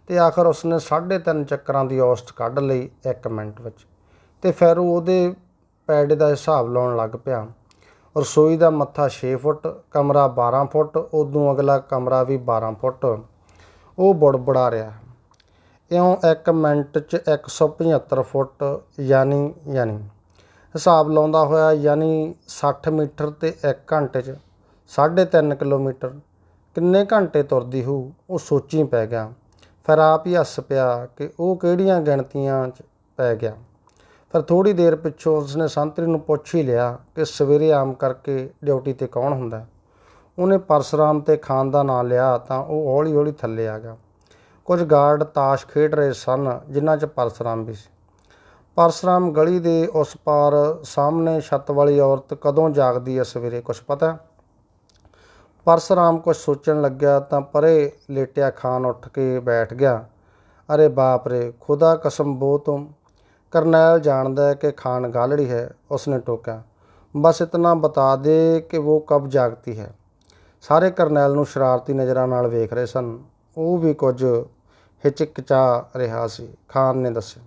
[SPEAKER 1] ਤੇ ਆਖਰ ਉਸਨੇ 3.5 ਚੱਕਰਾਂ ਦੀ ਔਸਤ ਕੱਢ ਲਈ 1 ਮਿੰਟ ਵਿੱਚ। ਤੇ ਫਿਰ ਉਹਦੇ ਪੈਡੇ ਦਾ ਹਿਸਾਬ ਲਾਉਣ ਲੱਗ ਪਿਆ। ਰਸੋਈ ਦਾ ਮੱਥਾ 6 ਫੁੱਟ, ਕਮਰਾ 12 ਫੁੱਟ, ਉਦੋਂ ਅਗਲਾ ਕਮਰਾ ਵੀ 12 ਫੁੱਟ। ਉਹ ਬੜਬੜਾ ਰਿਹਾ। ਇਉਂ 1 ਮਿੰਟ 'ਚ 175 ਫੁੱਟ, ਯਾਨੀ ਯਾਨੀ। ਹਿਸਾਬ ਲਾਉਂਦਾ ਹੋਇਆ ਯਾਨੀ 60 ਮੀਟਰ ਤੇ 1 ਘੰਟੇ 'ਚ 3.5 ਕਿਲੋਮੀਟਰ। ਕਿੰਨੇ ਘੰਟੇ ਤੁਰਦੀ ਹੋਊ, ਉਹ ਸੋਚੀ ਪੈ ਗਿਆ। ਫਿਰ ਆਪ ਹੀ ਹੱਸ ਪਿਆ ਕਿ ਉਹ ਕਿਹੜੀਆਂ ਗਿਣਤੀਆਂ 'ਚ ਪੈ ਗਿਆ। ਫਿਰ ਥੋੜੀ ਦੇਰ ਪਿੱਛੋਂ ਉਸਨੇ ਸੰਤਰੀ ਨੂੰ ਪੁੱਛ ਹੀ ਲਿਆ ਕਿ ਸਵੇਰੇ ਆਮ ਕਰਕੇ ਡਿਊਟੀ ਤੇ ਕੌਣ ਹੁੰਦਾ ਉਹਨੇ ਪਰਸਰਾਮ ਤੇ ਖਾਨ ਦਾ ਨਾਂ ਲਿਆ ਤਾਂ ਉਹ ਹੌਲੀ ਹੌਲੀ ਥੱਲੇ ਆ ਗਿਆ। ਕੁਝ ਗਾਰਡ ਤਾਸ਼ ਖੇਡ ਰਹੇ ਸਨ, ਜਿਨ੍ਹਾਂ 'ਚ ਪਰਸਰਾਮ ਵੀ ਸੀ। ਪਰਸਰਾਮ ਗਲੀ ਦੇ ਉਸ ਪਾਰ ਸਾਹਮਣੇ ਛੱਤ ਵਾਲੀ ਔਰਤ ਕਦੋਂ ਜਾਗਦੀ ਹੈ ਸਵੇਰੇ ਕੁਝ ਪਤਾ ਪਰਸਰਾਮ ਕੁਝ ਸੋਚਣ ਲੱਗਿਆ ਤਾਂ ਪਰੇ ਲੇਟਿਆ ਖਾਨ ਉੱਠ ਕੇ ਬੈਠ ਗਿਆ ਅਰੇ ਬਾਪ ਰੇ ਖੁਦਾ ਕਸਮ ਬੋ ਤੁਮ ਕਰਨੈਲ ਜਾਣਦਾ ਹੈ ਕਿ ਖਾਨ ਗਾਲੜੀ ਹੈ ਉਸਨੇ ਟੋਕਿਆ ਬਸ ਇਤਨਾ ਬਤਾ ਦੇ ਕਿ ਉਹ ਕਬ ਜਾਗਤੀ ਹੈ ਸਾਰੇ ਕਰਨੈਲ ਨੂੰ ਸ਼ਰਾਰਤੀ ਨਜ਼ਰਾਂ ਨਾਲ ਵੇਖ ਰਹੇ ਸਨ ਉਹ ਵੀ ਕੁਝ ਹਿਚਕਚਾ ਰਿਹਾ ਸੀ ਖਾਨ ਨੇ ਦੱਸਿਆ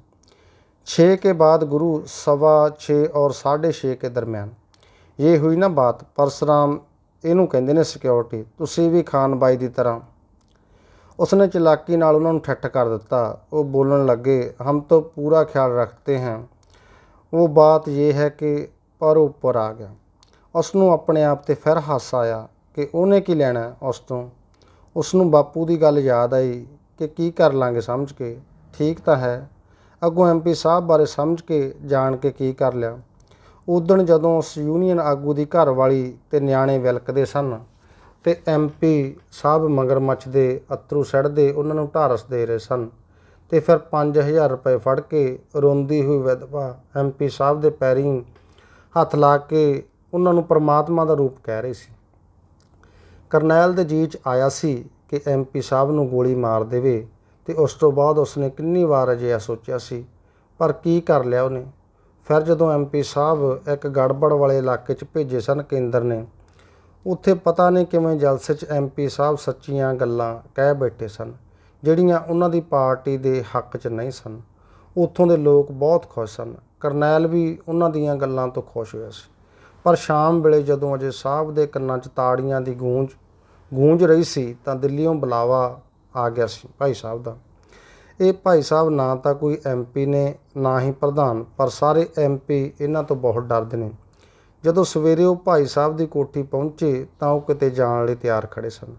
[SPEAKER 1] 6 के बाद गुरु सवा छः और साढ़े छः के दरमियान ਇਹ ਹੋਈ ਨਾ ਬਾਤ ਪਰਸਰਾਮ ਇਹਨੂੰ ਕਹਿੰਦੇ ਨੇ ਸਿਕਿਉਰਿਟੀ ਤੁਸੀਂ ਵੀ ਖਾਨ ਬਾਈ ਦੀ ਤਰ੍ਹਾਂ। ਉਸਨੇ ਚਲਾਕੀ ਨਾਲ ਉਹਨਾਂ ਨੂੰ ਠੱਠ ਕਰ ਦਿੱਤਾ। ਉਹ ਬੋਲਣ ਲੱਗੇ, ਹਮ ਤੋਂ ਪੂਰਾ ਖਿਆਲ ਰੱਖਤੇ हैं ਉਹ ਬਾਤ ਇਹ ਹੈ ਕਿ ਪਰ ਉਹ ਉੱਪਰ ਆ ਗਿਆ। ਉਸ ਨੂੰ ਆਪਣੇ ਆਪ ਤੇ ਫਿਰ ਹਾਸਾ ਆਇਆ ਕਿ ਉਹਨੇ ਕੀ ਲੈਣਾ ਉਸ ਤੋਂ। ਉਸ ਨੂੰ ਬਾਪੂ ਦੀ ਗੱਲ ਯਾਦ ਆਈ ਕਿ ਕੀ ਕਰ ਲਾਂਗੇ ਸਮਝ ਕੇ। ਠੀਕ ਤਾਂ ਹੈ। ਅੱਗੋਂ ਐਮਪੀ ਸਾਹਿਬ ਬਾਰੇ ਸਮਝ ਕੇ ਜਾਣ ਕੇ ਕੀ ਕਰ ਲਿਆ। ਉਦਣ ਜਦੋਂ ਉਸ ਯੂਨੀਅਨ ਆਗੂ ਦੀ ਘਰ ਵਾਲੀ ਤੇ ਨਿਆਣੇ ਵਿਲਕਦੇ ਸਨ ਤੇ ਐਮਪੀ ਸਾਹਿਬ ਮਗਰਮੱਛ ਦੇ ਅਤਰੂ ਸੜਦੇ ਉਹਨਾਂ ਨੂੰ ਢਾਰਸ ਦੇ ਰਹੇ ਸਨ ਤੇ ਫਿਰ 5000 ਰੁਪਏ ਫੜ ਕੇ ਰੋਂਦੀ ਹੋਈ ਵਿਧਵਾ ਐਮਪੀ ਸਾਹਿਬ ਦੇ ਪੈਰੀਂ ਹੱਥ ਲਾ ਕੇ ਉਹਨਾਂ ਨੂੰ ਪ੍ਰਮਾਤਮਾ ਦਾ ਰੂਪ ਕਹਿ ਰਹੀ ਸੀ। ਕਰਨੈਲ ਦੇ ਜੀ 'ਚ ਆਇਆ ਸੀ ਕਿ ਐਮਪੀ ਸਾਹਿਬ ਨੂੰ ਗੋਲੀ ਮਾਰ ਦੇਵੇ ਤੇ ਉਸ ਤੋਂ ਬਾਅਦ ਉਸਨੇ ਕਿੰਨੀ ਵਾਰ ਅਜਿਹਾ ਸੋਚਿਆ ਸੀ, ਪਰ ਕੀ ਕਰ ਲਿਆ ਉਹਨੇ? ਫਿਰ ਜਦੋਂ ਐਮਪੀ ਸਾਹਿਬ ਇੱਕ ਗੜਬੜ ਵਾਲੇ ਇਲਾਕੇ 'ਚ ਭੇਜੇ ਸਨ ਕੇਂਦਰ ਨੇ, ਉੱਥੇ ਪਤਾ ਨਹੀਂ ਕਿਵੇਂ ਜਲਸੇ 'ਚ ਐਮਪੀ ਸਾਹਿਬ ਸੱਚੀਆਂ ਗੱਲਾਂ ਕਹਿ ਬੈਠੇ ਸਨ, ਜਿਹੜੀਆਂ ਉਹਨਾਂ ਦੀ ਪਾਰਟੀ ਦੇ ਹੱਕ 'ਚ ਨਹੀਂ ਸਨ। ਉੱਥੋਂ ਦੇ ਲੋਕ ਬਹੁਤ ਖੁਸ਼ ਸਨ। ਕਰਨੈਲ ਵੀ ਉਹਨਾਂ ਦੀਆਂ ਗੱਲਾਂ ਤੋਂ ਖੁਸ਼ ਹੋਇਆ ਸੀ। ਪਰ ਸ਼ਾਮ ਵੇਲੇ ਜਦੋਂ ਅਜੇ ਸਾਹਿਬ ਦੇ ਕੰਨਾਂ 'ਚ ਤਾੜੀਆਂ ਦੀ ਗੂੰਜ ਗੂੰਜ ਰਹੀ ਸੀ ਤਾਂ ਦਿੱਲੀੋਂ ਬੁਲਾਵਾ ਆ ਗਿਆ ਸੀ ਭਾਈ ਸਾਹਿਬ ਦਾ। ਇਹ ਭਾਈ ਸਾਹਿਬ ਨਾ ਤਾਂ ਕੋਈ ਐਮਪੀ ਨੇ, ਨਾ ਹੀ ਪ੍ਰਧਾਨ, ਪਰ ਸਾਰੇ ਐਮਪੀ ਇਹਨਾਂ ਤੋਂ ਬਹੁਤ ਡਰਦੇ ਨੇ। ਜਦੋਂ ਸਵੇਰੇ ਉਹ ਭਾਈ ਸਾਹਿਬ ਦੀ ਕੋਠੀ ਪਹੁੰਚੇ ਤਾਂ ਉਹ ਕਿਤੇ ਜਾਣ ਲਈ ਤਿਆਰ ਖੜੇ ਸਨ।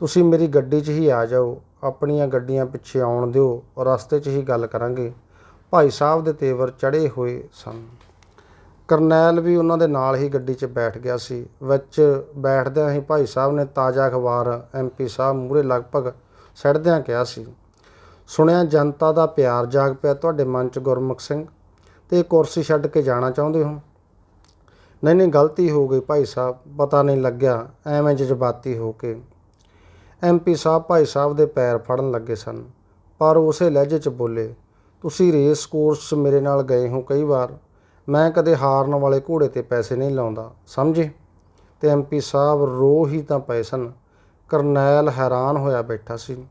[SPEAKER 1] ਤੁਸੀਂ ਮੇਰੀ ਗੱਡੀ 'ਚ ਹੀ ਆ ਜਾਓ, ਆਪਣੀਆਂ ਗੱਡੀਆਂ ਪਿੱਛੇ ਆਉਣ ਦਿਓ, ਰਸਤੇ 'ਚ ਹੀ ਗੱਲ ਕਰਾਂਗੇ, ਭਾਈ ਸਾਹਿਬ ਦੇ ਤੇਵਰ ਚੜੇ ਹੋਏ ਸਨ। ਕਰਨੈਲ ਵੀ ਉਹਨਾਂ ਦੇ ਨਾਲ ਹੀ ਗੱਡੀ 'ਚ ਬੈਠ ਗਿਆ ਸੀ, ਵਿੱਚ ਬੈਠਦਿਆਂ ਹੀ ਭਾਈ ਸਾਹਿਬ ਨੇ ਤਾਜ਼ਾ ਅਖਬਾਰ ਐਮਪੀ ਸਾਹਿਬ ਮੂਹਰੇ ਲਗਭਗ ਸੜਦਿਆਂ ਕਿਹਾ ਸੀ। ਸੁਣਿਆ ਜਨਤਾ ਦਾ ਪਿਆਰ ਜਾਗ ਪਿਆ ਤੁਹਾਡੇ ਮਨ 'ਚ ਗੁਰਮੁਖ ਸਿੰਘ, ਤੇ ਇਹ ਕੁਰਸੀ ਛੱਡ ਕੇ ਜਾਣਾ ਚਾਹੁੰਦੇ ਹੋ? ਨਹੀਂ ਨਹੀਂ, ਗਲਤੀ ਹੋ ਗਈ ਭਾਈ ਸਾਹਿਬ, ਪਤਾ ਨਹੀਂ ਲੱਗਿਆ, ਐਵੇਂ ਜਜ਼ਬਾਤੀ ਹੋ ਕੇ। ਐਮਪੀ ਸਾਹਿਬ ਭਾਈ ਸਾਹਿਬ ਦੇ ਪੈਰ ਫੜਨ ਲੱਗੇ ਸਨ, ਪਰ ਉਸੇ ਲਹਿਜੇ 'ਚ ਬੋਲੇ, ਤੁਸੀਂ ਰੇਸ ਕੋਰਸ 'ਚ ਮੇਰੇ ਨਾਲ ਗਏ ਹੋ ਕਈ ਵਾਰ, ਮੈਂ ਕਦੇ ਹਾਰਨ ਵਾਲੇ ਘੋੜੇ ਤੇ ਪੈਸੇ ਨਹੀਂ ਲਾਉਂਦਾ, ਸਮਝੇ? ਤੇ ਐਮਪੀ ਸਾਹਿਬ ਰੋ ਹੀ ਤਾਂ ਪਏ ਸਨ, ਕਰਨੈਲ ਹੈਰਾਨ ਹੋਇਆ ਬੈਠਾ ਸੀ।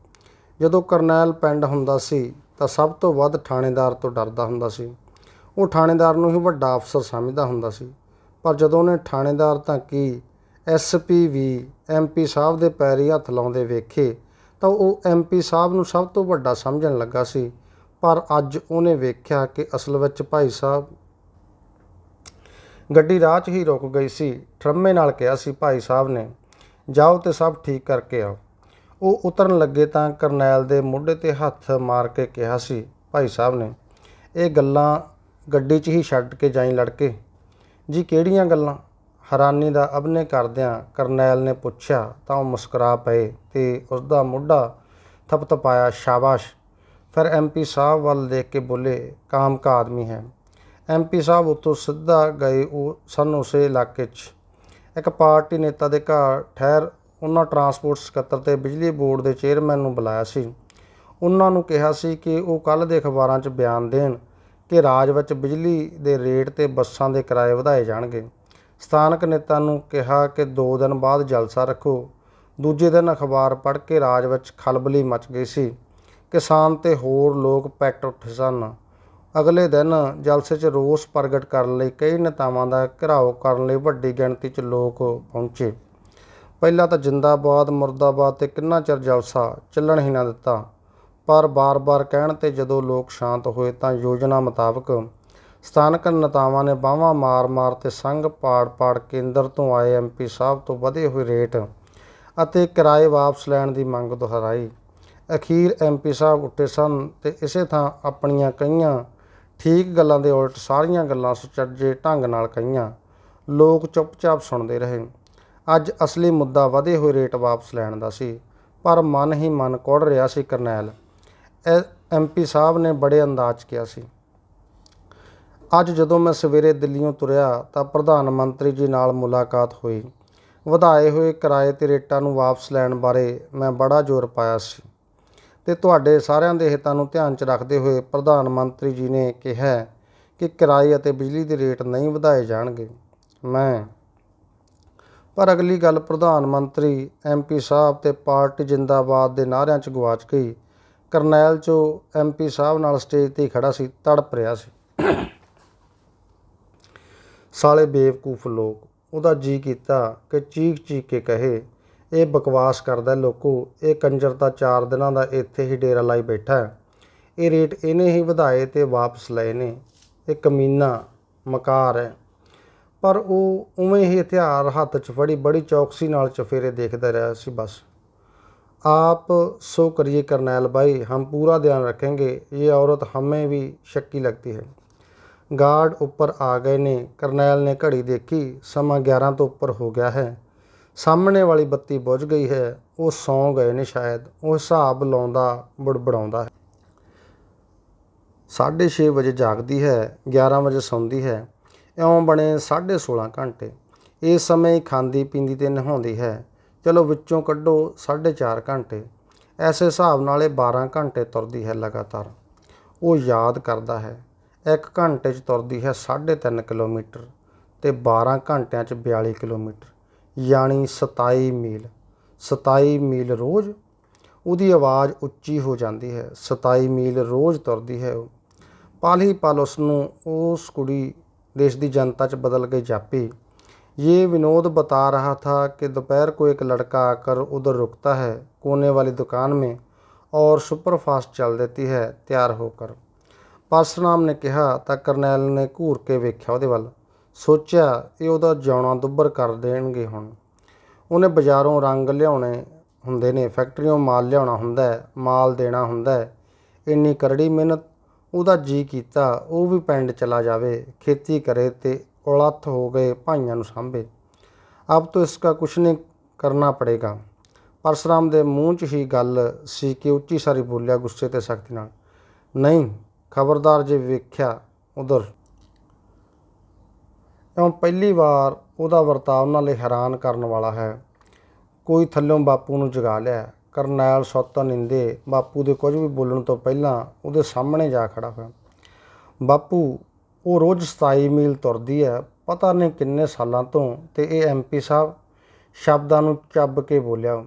[SPEAKER 1] ਜਦੋਂ ਕਰਨੈਲ ਪਿੰਡ ਹੁੰਦਾ ਸੀ ਤਾਂ ਸਭ ਤੋਂ ਵੱਧ ਥਾਣੇਦਾਰ ਤੋਂ ਡਰਦਾ ਹੁੰਦਾ ਸੀ। ਉਹ ਥਾਣੇਦਾਰ ਨੂੰ ਹੀ ਵੱਡਾ ਅਫਸਰ ਸਮਝਦਾ ਹੁੰਦਾ ਸੀ। ਪਰ ਜਦੋਂ ਉਹਨੇ ਥਾਣੇਦਾਰ ਤਾਂ ਕੀ ਐਸਪੀ ਵੀ ਐਮਪੀ ਸਾਹਿਬ ਦੇ ਪੈਰੀ ਹੱਥ ਲਾਉਂਦੇ ਵੇਖੇ ਤਾਂ ਉਹ ਐਮਪੀ ਸਾਹਿਬ ਨੂੰ ਸਭ ਤੋਂ ਵੱਡਾ ਸਮਝਣ ਲੱਗਾ ਸੀ। ਪਰ ਅੱਜ ਉਹਨੇ ਵੇਖਿਆ ਕਿ ਅਸਲ ਵਿੱਚ ਭਾਈ ਸਾਹਿਬ ਗੱਡੀ ਰਾਹ 'ਚ ਹੀ ਰੁਕ ਗਈ ਸੀ। ਠਰਮੇ ਨਾਲ ਕਿਹਾ ਸੀ, ਭਾਈ ਸਾਹਿਬ ਨੇ, ਜਾਓ ਤੇ ਸਭ ਠੀਕ ਕਰਕੇ ਆਓ। ਉਹ ਉਤਰਨ ਲੱਗੇ ਤਾਂ ਕਰਨੈਲ ਦੇ ਮੋਢੇ ਤੇ ਹੱਥ ਮਾਰ ਕੇ ਕਿਹਾ ਸੀ, ਭਾਈ ਸਾਹਿਬ ਨੇ, ਇਹ ਗੱਲਾਂ ਗੱਡੀ 'ਚ ਹੀ ਛੱਡ ਕੇ ਜਾਈ ਲੜਕੇ। ਜੀ ਕਿਹੜੀਆਂ ਗੱਲਾਂ? ਹੈਰਾਨੀ ਦਾ ਅਭਿਨੈ ਕਰਦਿਆਂ ਕਰਨੈਲ ਨੇ ਪੁੱਛਿਆ, ਤਾਂ ਉਹ ਮੁਸਕਰਾ ਪਏ ਤੇ ਉਸ ਦਾ ਮੋਢਾ ਥਪਥਪਾਇਆ, ਸ਼ਾਬਾਸ਼। ਫਿਰ ਐਮਪੀ ਸਾਹਿਬ ਵੱਲ ਦੇਖ ਕੇ ਬੋਲੇ, ਕਾਮ ਕਾ ਆਦਮੀ ਹੈ। ਐਮਪੀ ਸਾਹਿਬ ਉੱਥੋਂ ਸਿੱਧਾ ਗਏ ਉਹ, ਸਨ ਉਸੇ ਇਲਾਕੇ 'ਚ। ਇੱਕ ਪਾਰਟੀ ਨੇਤਾ ਦੇ ਘਰ ਠਹਿਰ ਉਹਨਾਂ ਟਰਾਂਸਪੋਰਟ ਸਕੱਤਰ ਤੇ ਬਿਜਲੀ ਬੋਰਡ ਦੇ ਚੇਅਰਮੈਨ ਨੂੰ ਬੁਲਾਇਆ ਸੀ। ਉਹਨਾਂ ਨੂੰ ਕਿਹਾ ਸੀ ਕਿ ਉਹ ਕੱਲ ਦੇ ਅਖਬਾਰਾਂ 'ਚ ਬਿਆਨ ਦੇਣ ਕਿ ਰਾਜ ਵਿੱਚ ਬਿਜਲੀ ਦੇ ਰੇਟ ਤੇ ਬੱਸਾਂ ਦੇ ਕਿਰਾਏ ਵਧਾਏ ਜਾਣਗੇ। ਸਥਾਨਕ ਨੇਤਾ ਨੂੰ ਕਿਹਾ ਕਿ 2 ਦਿਨ ਬਾਅਦ ਜਲਸਾ ਰੱਖੋ। ਦੂਜੇ ਦਿਨ ਅਖਬਾਰ ਪੜ੍ਹ ਕੇ ਰਾਜ ਵਿੱਚ ਖਲਬਲੀ ਮਚ ਗਈ ਸੀ। ਕਿਸਾਨ ਤੇ ਹੋਰ ਲੋਕ ਪੈਟ ਉੱਠੇ ਸਨ। ਅਗਲੇ ਦਿਨ ਜਲਸੇ 'ਚ ਰੋਸ ਪ੍ਰਗਟ ਕਰਨ ਲਈ ਕਈ ਨੇਤਾਵਾਂ ਦਾ ਘਿਰਾਓ ਕਰਨ ਲਈ ਵੱਡੀ ਗਿਣਤੀ 'ਚ ਲੋਕ ਪਹੁੰਚੇ। ਪਹਿਲਾਂ ਤਾਂ ਜਿੰਦਾਬਾਦ, ਮੁਰਦਾਬਾਦ ਤੇ ਕਿੰਨਾ ਚਿਰ ਜਲਸਾ, ਚੱਲਣ ਹੀ ਨਾ ਦਿੱਤਾ। ਪਰ ਬਾਰ-ਬਾਰ ਕਹਿਣ ਤੇ ਜਦੋਂ ਲੋਕ ਸ਼ਾਂਤ ਹੋਏ ਤਾਂ ਯੋਜਨਾ ਮੁਤਾਬਕ ਸਥਾਨਕ ਨੇਤਾਵਾਂ ਨੇ ਬਾਹਾਂ ਮਾਰ-ਮਾਰ ਤੇ ਸੰਘ ਪਾੜ-ਪਾੜ ਕੇਂਦਰ ਤੋਂ ਆਏ ਐਮਪੀ ਸਾਹਿਬ ਤੋਂ ਵਧੇ ਹੋਏ ਰੇਟ ਅਤੇ ਕਿਰਾਏ ਵਾਪਸ ਲੈਣ ਦੀ ਮੰਗ ਦੁਹਰਾਈ। ਅਖੀਰ ਐਮਪੀ ਸਾਹਿਬ ਉੱਠੇ ਸਨ ਤੇ ਇਸੇ ਥਾਂ ਆਪਣੀਆਂ ਕਈਆਂ ਠੀਕ ਗੱਲਾਂ ਦੇ ਉਲਟ ਸਾਰੀਆਂ ਗੱਲਾਂ ਸੁਚੱਜੇ ਢੰਗ ਨਾਲ ਕਹੀਆਂ। ਲੋਕ ਚੁੱਪਚਾਪ ਸੁਣਦੇ ਰਹੇ। ਅੱਜ ਅਸਲੀ ਮੁੱਦਾ ਵਧੇ ਹੋਏ ਰੇਟ ਵਾਪਸ ਲੈਣ ਦਾ ਸੀ, ਪਰ ਮਨ ਹੀ ਮਨ ਕੁੜ ਰਿਹਾ ਸੀ ਕਰਨੈਲ। ਐਮਪੀ ਸਾਹਿਬ ਨੇ ਬੜੇ ਅੰਦਾਜ਼ ਕਿਹਾ ਸੀ। ਅੱਜ ਜਦੋਂ ਮੈਂ ਸਵੇਰੇ ਦਿੱਲੀੋਂ ਤੁਰਿਆ ਤਾਂ ਪ੍ਰਧਾਨ ਮੰਤਰੀ ਜੀ ਨਾਲ ਮੁਲਾਕਾਤ ਹੋਈ। ਵਧਾਏ ਹੋਏ ਕਿਰਾਏ ਤੇ ਰੇਟਾਂ ਨੂੰ ਵਾਪਸ ਲੈਣ ਬਾਰੇ ਮੈਂ ਬੜਾ ਜ਼ੋਰ ਪਾਇਆ ਸੀ। ਤੇ ਤੁਹਾਡੇ ਸਾਰਿਆਂ ਦੇ ਹਿੱਤਾਂ ਨੂੰ ਧਿਆਨ 'ਚ ਰੱਖਦੇ ਹੋਏ ਪ੍ਰਧਾਨ ਮੰਤਰੀ ਜੀ ਨੇ ਕਿਹਾ ਕਿ ਕਿਰਾਏ ਅਤੇ ਬਿਜਲੀ ਦੇ ਰੇਟ ਨਹੀਂ ਵਧਾਏ ਜਾਣਗੇ। ਮੈਂ ਪਰ ਅਗਲੀ ਗੱਲ ਪ੍ਰਧਾਨ ਮੰਤਰੀ ਐਮਪੀ ਸਾਹਿਬ ਤੇ ਪਾਰਟੀ ਜਿੰਦਾਬਾਦ ਦੇ ਨਾਅਰਿਆਂ 'ਚ ਗਵਾਚ ਗਈ। ਕਰਨੈਲ ਚੋ ਐਮਪੀ ਸਾਹਿਬ ਨਾਲ ਸਟੇਜ ਤੇ ਹੀ ਖੜਾ ਸੀ, ਤੜਪ ਰਿਹਾ ਸੀ। ਸਾਲੇ ਬੇਵਕੂਫ ਲੋਕ, ਉਹਦਾ ਜੀ ਕੀਤਾ ਕਿ ਚੀਕ ਚੀਕ ਕੇ ਕਹੇ, ਇਹ ਬਕਵਾਸ ਕਰਦਾ ਲੋਕੋ, ਇਹ ਕੰਜਰ ਤਾਂ 4 ਦਿਨਾਂ ਦਾ ਇੱਥੇ ਹੀ ਡੇਰਾ ਲਾਈ ਬੈਠਾ ਹੈ। ਇਹ ਰੇਟ ਇਹਨੇ ਹੀ ਵਧਾਏ ਤੇ ਵਾਪਸ ਲਏ ਨੇ। ਇਹ ਕਮੀਨਾ ਮਕਾਰ ਹੈ। ਪਰ ਉਹ ਉਵੇਂ ਹੀ ਹਥਿਆਰ ਹੱਥ 'ਚ ਫੜੀ ਬੜੀ ਚੌਕਸੀ ਨਾਲ ਚਫੇਰੇ ਦੇਖਦਾ ਰਿਹਾ ਸੀ ਬਸ आप सो करिए करनैल भाई हम पूरा ध्यान रखेंगे ये औरत हमें भी शक्की लगती है गार्ड ऊपर आ गए ने करनैल ने घड़ी देखी समा 11 ਤੋਂ ਉੱਪਰ ਹੋ ਗਿਆ ਹੈ ਸਾਹਮਣੇ ਵਾਲੀ ਬੱਤੀ ਬੁਝ ਗਈ ਹੈ ਉਹ ਸੌਂ ਗਏ ਨੇ ਸ਼ਾਇਦ ਉਹ ਹਿਸਾਬ ਲਾਉਂਦਾ ਬੜਬੜਾਉਂਦਾ ਹੈ 6:30 ਵਜੇ ਜਾਗਦੀ ਹੈ 11 ਵਜੇ ਸੌਂਦੀ ਹੈ ਇਉਂ ਬਣੇ 16.5 ਘੰਟੇ। ਇਸ ਸਮੇਂ ਖਾਂਦੀ ਪੀਂਦੀ ਤੇ ਨਹਾਉਂਦੀ ਹੈ। ਚਲੋ ਵਿੱਚੋਂ ਕੱਢੋ 4.5 ਘੰਟੇ। ਐਸੇ ਹਿਸਾਬ ਨਾਲ ਇਹ 12 ਘੰਟੇ ਤੁਰਦੀ ਹੈ ਲਗਾਤਾਰ। ਉਹ ਯਾਦ ਕਰਦਾ ਹੈ, ਇੱਕ ਘੰਟੇ 'ਚ ਤੁਰਦੀ ਹੈ 3.5 ਕਿਲੋਮੀਟਰ ਤੇ 12 ਘੰਟਿਆਂ 'ਚ 42 ਕਿਲੋਮੀਟਰ, ਯਾਨੀ 27 ਮੀਲ। 27 ਮੀਲ ਰੋਜ਼? ਉਹਦੀ ਆਵਾਜ਼ ਉੱਚੀ ਹੋ ਜਾਂਦੀ ਹੈ। 27 ਮੀਲ ਰੋਜ਼ ਤੁਰਦੀ ਹੈ ਉਹ। ਪਲ ਹੀ ਪਲ ਉਸ ਨੂੰ ਉਸ ਕੁੜੀ ਦੇਸ਼ ਦੀ ਜਨਤਾ 'ਚ ਬਦਲ च ਜਾਪੀ। के ਵਿਨੋਦ ये विनोद ਥਾ ਕਿ ਦੁਪਹਿਰ कि ਇੱਕ ਲੜਕਾ एक लड़का आकर उधर रुकता है कोने वाली दुकान में और ਚੱਲ ਦਿੱਤੀ ਹੈ, ਤਿਆਰ ਹੋ ਕਰ ਪਰਸਨਾਮ ਨੇ ਕਿਹਾ ਤਾਂ ਕਰਨੈਲ ਨੇ ਘੂਰ ਕੇ ਵੇਖਿਆ ਉਹਦੇ ਵੱਲ। ਸੋਚਿਆ, ਇਹ ਉਹਦਾ ਜਾਣਾ ਦੁੱਬਰ ਕਰ ਦੇਣਗੇ ਹੁਣ। ਉਹਨੇ ਬਾਜ਼ਾਰੋਂ ਰੰਗ ਲਿਆਉਣੇ ਹੁੰਦੇ ਨੇ ਫੈਕਟਰੀੋਂ ਮਾਲ ਲਿਆਉਣਾ ਹੁੰਦਾ ਮਾਲ ਦੇਣਾ ਹੁੰਦਾ ਇੰਨੀ ਕਰੜੀ ਮਿਹਨਤ ਉਹਦਾ ਜੀ ਕੀਤਾ ਉਹ ਵੀ ਪਿੰਡ ਚਲਾ ਜਾਵੇ, ਖੇਤੀ ਕਰੇ ਤੇ ਉਲੱਥ ਹੋ ਗਏ ਭਾਈਆਂ ਨੂੰ ਸਾਂਭੇ। ਅਬ ਤੋਂ ਇਸਕਾ ਕੁਛ ਨਹੀਂ ਕਰਨਾ ਪੜੇਗਾ। ਪਰਸਰਾਮ ਦੇ ਮੂੰਹ 'ਚ ਹੀ ਗੱਲ ਸੀ ਕਿ ਉੱਚੀ ਸਾਰੀ ਬੋਲਿਆ ਗੁੱਸੇ ਤੇ ਸਖਤੀ ਨਾਲ, ਨਹੀਂ, ਖਬਰਦਾਰ ਜੇ ਵੇਖਿਆ ਉਧਰ। ਇਉਂ ਪਹਿਲੀ ਵਾਰ ਉਹਦਾ ਵਰਤਾਵ ਉਹਨਾਂ ਲਈ ਹੈਰਾਨ ਕਰਨ ਵਾਲਾ ਹੈ। ਕੋਈ ਥੱਲੋਂ ਬਾਪੂ ਨੂੰ ਜਗਾ ਲਿਆ। ਕਰਨੈਲ ਸੁੱਤ ਨਿੰਦੇ ਬਾਪੂ ਦੇ ਕੁਝ ਵੀ ਬੋਲਣ ਤੋਂ ਪਹਿਲਾਂ ਉਹਦੇ ਸਾਹਮਣੇ ਜਾ ਖੜਾ ਹੋਇਆ। ਬਾਪੂ, ਉਹ ਰੋਜ਼ 27 ਮੀਲ ਤੁਰਦੀ ਹੈ, ਪਤਾ ਨਹੀਂ ਕਿੰਨੇ ਸਾਲਾਂ ਤੋਂ ਤੇ ਇਹ ਐਮਪੀ ਸਾਹਿਬ ਸ਼ਬਦਾਂ ਨੂੰ ਚੱਬ ਕੇ ਬੋਲਿਆ।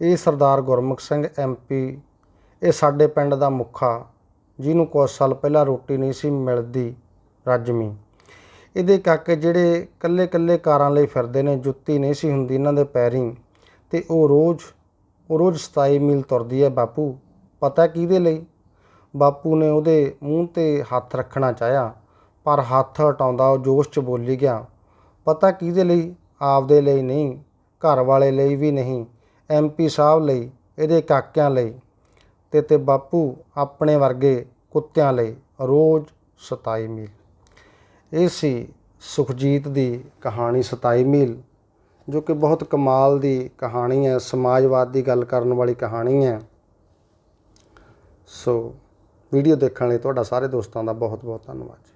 [SPEAKER 1] ਇਹ ਸਰਦਾਰ ਗੁਰਮੁਖ ਸਿੰਘ ਐਮਪੀ ਇਹ ਸਾਡੇ ਪਿੰਡ ਦਾ ਮੁੱਖਾ, ਜਿਹਨੂੰ ਕੁਝ ਸਾਲ ਪਹਿਲਾਂ ਰੋਟੀ ਨਹੀਂ ਸੀ ਮਿਲਦੀ ਰਜਮੀ ਇਹਦੇ ਕਾਕੇ ਜਿਹੜੇ ਕੱਲੇ ਕੱਲੇ ਕਾਰਾਂ ਲਈ ਫਿਰਦੇ ਨੇ, ਜੁੱਤੀ ਨਹੀਂ ਸੀ ਹੁੰਦੀ ਇਹਨਾਂ ਦੇ ਪੈਰੀਂ, ਤੇ ਉਹ ਰੋਜ਼ ਉਹ ਰੋਜ਼ 27 ਮੀਲ ਤੁਰਦੀ ਹੈ ਬਾਪੂ। ਪਤਾ ਕਿਹਦੇ ਲਈ? ਬਾਪੂ ਨੇ ਉਹਦੇ ਮੂੰਹ ਤੇ ਹੱਥ ਰੱਖਣਾ ਚਾਹਿਆ, ਪਰ ਹੱਥ ਹਟਾਉਂਦਾ ਉਹ ਜੋਸ਼ 'ਚ ਬੋਲੀ ਗਿਆ, ਪਤਾ ਕਿਹਦੇ ਲਈ? ਆਪਦੇ ਲਈ ਨਹੀਂ ਘਰ ਵਾਲੇ ਲਈ ਵੀ ਨਹੀਂ ਐਮਪੀ ਸਾਹਿਬ ਲਈ, ਇਹਦੇ ਕਾਕਿਆਂ ਲਈ, ਤੇ ਤੇ ਬਾਪੂ ਆਪਣੇ ਵਰਗੇ ਕੁੱਤਿਆਂ ਲਈ। ਰੋਜ਼ 27 ਮੀਲ। ਇਹ ਸੀ ਸੁਖਜੀਤ ਦੀ ਕਹਾਣੀ 27 ਮੀਲ। ਜੋ ਕਿ ਬਹੁਤ ਕਮਾਲ ਦੀ ਕਹਾਣੀ ਹੈ, ਸਮਾਜਵਾਦ ਦੀ ਗੱਲ ਕਰਨ ਵਾਲੀ ਕਹਾਣੀ ਹੈ। ਸੋ ਵੀਡੀਓ ਦੇਖਣ ਲਈ ਤੁਹਾਡਾ ਸਾਰੇ ਦੋਸਤਾਂ ਦਾ ਬਹੁਤ ਬਹੁਤ ਧੰਨਵਾਦ। ਜੀ